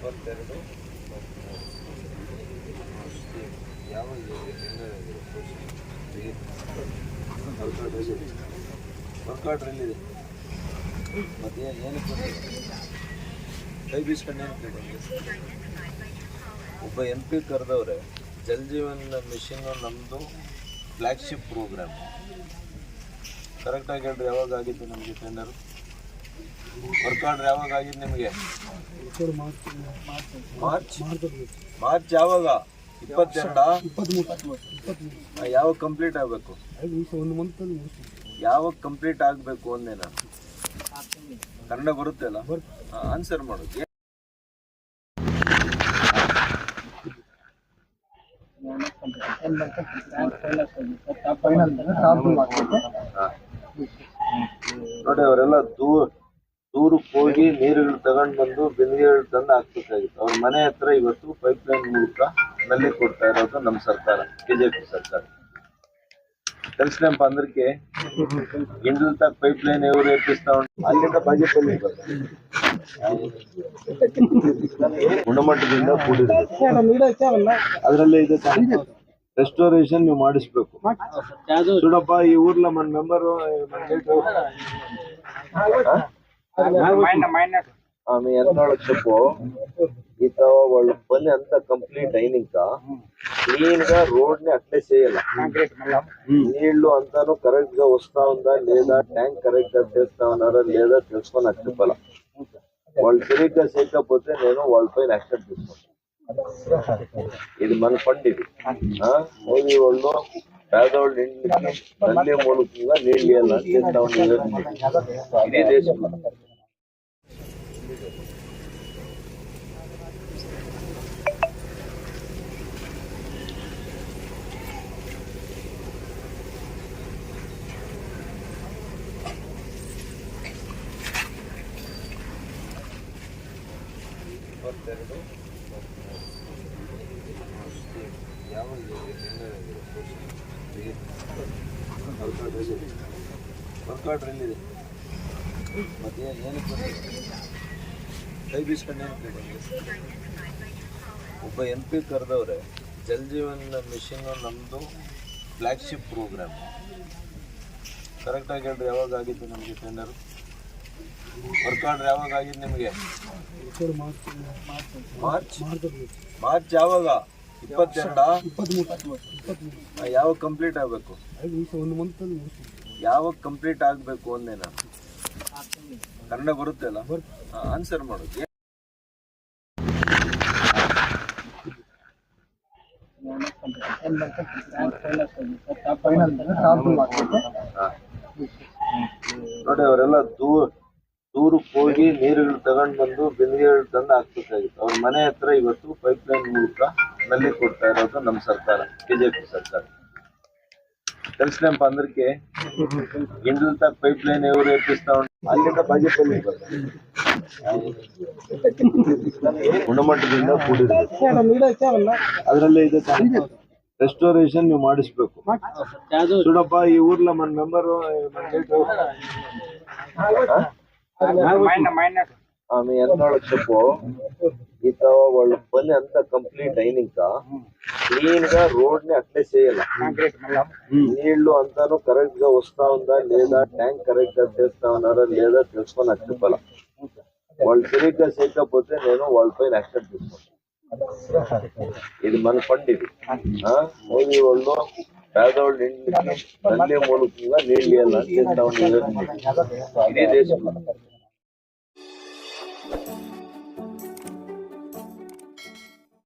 ಇಪ್ಪತ್ತೆರಡು ಯಾವ ವರ್ಕೌಟ್ರಲ್ಲಿದೆ ಮತ್ತೆ ಏನಕ್ಕೆ? ಕೈ ಬೀಸ್ಕೊಂಡು? ಒಬ್ಬ ಎಂ ಪಿ ಕರೆದವ್ರೆ, ಜಲ್ ಜೀವನ್ ಮಿಷನ್ನು ನಮ್ಮದು ಫ್ಲ್ಯಾಗ್ಶಿಪ್ ಪ್ರೋಗ್ರಾಮ್ ಕರೆಕ್ಟಾಗಿ ಹೇಳ್ರಿ, ಯಾವಾಗ ಆಗಿತ್ತು ನಮಗೆ ಟೆಂಡರು ವರ್ಕ್ ಆರ್ಡರ್ ಯಾವಾಗ ಆಗಿದ್ದು ನಿಮಗೆ? ಮಾರ್ಚ್? ಮಾರ್ಚ್ ಯಾವಾಗ? ಇಪ್ಪತ್ತೆರಡ ಯಾವಾಗ ಕಂಪ್ಲೀಟ್ ಆಗಬೇಕು? ಯಾವಾಗ ಕಂಪ್ಲೀಟ್ ಆಗಬೇಕು ಅಂದೆ ನಾನು. ಕನ್ನಡ ಬರುತ್ತೆ ಅಲ್ಲ? ಆನ್ಸರ್ ಮಾಡೋದು. ನೋಡಿ ಅವರೆಲ್ಲ ದೂರ ದೂರಕ್ಕೆ ಹೋಗಿ ನೀರುಗಳು ತಗೊಂಡ್ ಬಂದು ಬಿಂದಿಗೆಗಳು ತಂದು ಹಾಕ್ಬೇಕಾಗಿತ್ತು ಅವ್ರ ಮನೆ ಹತ್ರ ಇವತ್ತು ಪೈಪ್ ಲೈನ್ ಮೂಲಕ ನಲ್ಲಿ ಕೊಡ್ತಾ ಇರೋದು ನಮ್ಮ ಸರ್ಕಾರ ಬಿಜೆಪಿ ಸರ್ಕಾರ. ಕಲ್ಸ್ಕೊಂಪ ಅಂದ್ರಕ್ಕೆ ಇಂಡ್ಲ್ ಪೈಪ್ ಲೈನ್ ಎವರು ಎತ್ತಿಸ್ತಾ ಉಂಟು? ಅಲ್ಲಿಂದ ಬಾಗಿಪಲ್ಲಿ ಗುಣಮಟ್ಟದಿಂದ ಕೂಡಿರಬೇಕು. ಅದರಲ್ಲೇ ಇದೆ ರೆಸ್ಟೋರೇಷನ್ ನೀವು ಮಾಡಿಸ್ಬೇಕು. ಸುಡಪ್ಪ ಈ ಊರ್ಲ ಮನ್ ಮೆಂಬರ್ ఆమె ఎంత వాళ్ళకి చెప్పు ఈత వాళ్ళు పని అంతా కంప్లీట్ అయినాక క్లీన్గా రోడ్ని అట్లే చేయాల. నీళ్ళు అంతాను కరెక్ట్గా వస్తా ఉందా లేదా ట్యాంక్ కరెక్ట్గా చేస్తా ఉన్నారా లేదా తెలుసుకొని నాకు చెప్పాల. వాళ్ళు సరిగ్గా చేయకపోతే నేను వాళ్ళ పైన యాక్షన్ తీసుకుంటాను ఇది మన ఫండ్ ఇది? మోదీ వాళ్ళు పేదవాళ్ళు ఇంటికి తల్లి మూలకంగా నీళ్ళు ఇవ్వాలని చేస్తా ఉండేది ఇదే దేశం. ಇಪ್ಪತ್ತೆರಡು. ಯಾವ ವರ್ಕೌಟ್ರಲ್ಲಿದೆ ಮತ್ತೆ ಏನಕ್ಕೆ? ಕೈ ಬೀಸ್ಕೊಂಡು? ಒಬ್ಬ ಎಂ ಪಿ ಕರೆದವ್ರೆ, ಜಲ್ ಜೀವನ್ ಮಿಷನ್ನು ನಮ್ಮದು ಫ್ಲ್ಯಾಗ್ಶಿಪ್ ಪ್ರೋಗ್ರಾಮ್. ಕರೆಕ್ಟಾಗಿ ಹೇಳ್ರಿ ಯಾವಾಗ ಆಗಿತ್ತು ನಮಗೆ ಟೆಂಡರ್ ವರ್ಕ್ ಆರ್ಡರ್ ಯಾವಾಗ ಆಗಿದ್ದು ನಿಮಗೆ? ಮಾರ್ಚ್ ಮಾರ್ಚ್ ಯಾವಾಗ? ಇಪ್ಪತ್ತೆರಡ? ಯಾವಾಗ ಕಂಪ್ಲೀಟ್ ಆಗಬೇಕು? ಯಾವಾಗ ಕಂಪ್ಲೀಟ್ ಆಗಬೇಕು ಅಂದೆ ನಾನು? ಕನ್ನಡ ಬರುತ್ತೆ ಅಲ್ಲ? ಆನ್ಸರ್ ಮಾಡೋದು. ನೋಡಿ ಅವರೆಲ್ಲ ದೂರ ದೂರಕ್ಕೆ ಹೋಗಿ ನೀರುಗಳು ತಗೊಂಡು ಬಂದು ಬಿಂದಿಗೆಗಳು ತಂದು ಹಾಕ್ಬೇಕಾಗಿತ್ತು. ಅವ್ರ ಮನೆ ಹತ್ರ ಇವತ್ತು ಪೈಪ್ ಲೈನ್ ಮೂಲಕ ನಲ್ಲಿ ಕೊಡ್ತಾ ಇರೋದು ನಮ್ಮ ಸರ್ಕಾರ ಬಿಜೆಪಿ ಸರ್ಕಾರ. ಕಲ್ಸ್ಲಂಪ ಅಂದ್ರಕ್ಕೆ ಇಂಡ್ಲ ಪೈಪ್ ಲೈನ್ ಎವರು ಎತ್ತಿಸ್ತಾ ಅಲ್ಲಿಂದ ಬಾಜೆಪಲ್ಲಿ ಗುಣಮಟ್ಟದಿಂದ ಕೂಡಿರಬೇಕು ಅದರಲ್ಲೇ ಇದೆ ರೆಸ್ಟೋರೇಷನ್ ನೀವು ಮಾಡಿಸ್ಬೇಕು. చూడప్ప ఈ ఊర్లో మన మెంబరు ఆమె ఎంత వాళ్ళకి చెప్పు. ఈత వాళ్ళ పని అంతా కంప్లీట్ అయినాక క్లీన్గా రోడ్ని అట్లే చేయాల నీళ్ళు అంతాను కరెక్ట్గా వస్తా ఉందా లేదా ట్యాంక్ కరెక్ట్గా చేస్తా ఉన్నారా లేదా తెలుసుకొని నాకు చెప్పాల? వాళ్ళు సరిగ్గా చేయకపోతే నేను వాళ్ళ పైన యాక్షన్ తీసుకుంటాను ఇది మన ఫండ్ ఇది? మోదీ వాళ్ళు పేదవాళ్ళు ఇంటికి తల్లి మూలకంగా నీళ్ళు ఇవ్వాలని చేస్తా ఇదే దేశం.